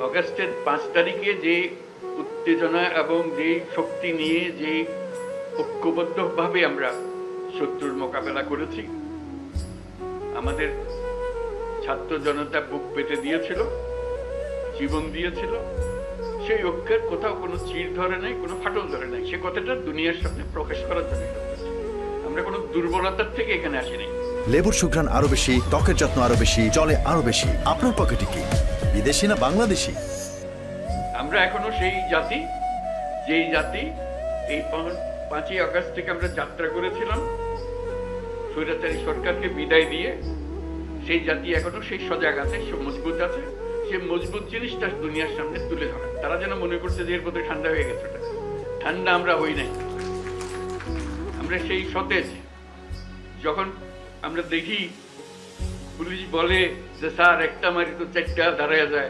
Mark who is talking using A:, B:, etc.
A: অগাস্টের পাঁচ তারিখে যে উত্তেজনা এবং যে শক্তি নিয়ে যে ঐক্যবদ্ধভাবে আমরা শত্রুর মোকাবেলা করেছি, আমাদের ছাত্র জনতা বুক পেতে দিয়েছিল, জীবন দিয়েছিল। সেই ঐক্যের কোথাও কোনো চির ধরে নাই, কোনো ফাটল ধরে নাই। সে কথাটা দুনিয়ার সামনে প্রকাশ করার জন্য আমরা কোনো দুর্বলতার থেকে এখানে আসিনি।
B: লেবুর সুঘ্রাণ আরও বেশি, ত্বকের যত্ন আরও বেশি চলে আরও বেশি। আপনার পকেটে কি? বিদেশি না বাংলাদেশি?
A: আমরা এখনও সেই জাতি, যেই জাতি এই পাঁচ- পাঁচই আগস্ট থেকে আমরা যাত্রা করেছিলাম। স্বৈরাচারী সরকারকে বিদায় দিয়ে সেই জাতি এখনও সেই সজাগ আছে, সে মজবুত আছে, সে মজবুত জিনিসটা দুনিয়ার সামনে তুলে ধরে। তারা যেন মনে করছে যে এর মধ্যে ঠান্ডা হয়ে গেছে ওটা। ঠান্ডা আমরা হই নাই। আমরা সেই সতেজ, যখন আমরা দেখি পুলিশ বলে যে স্যার একটা মারি তো চারটা দাঁড়ায় যায়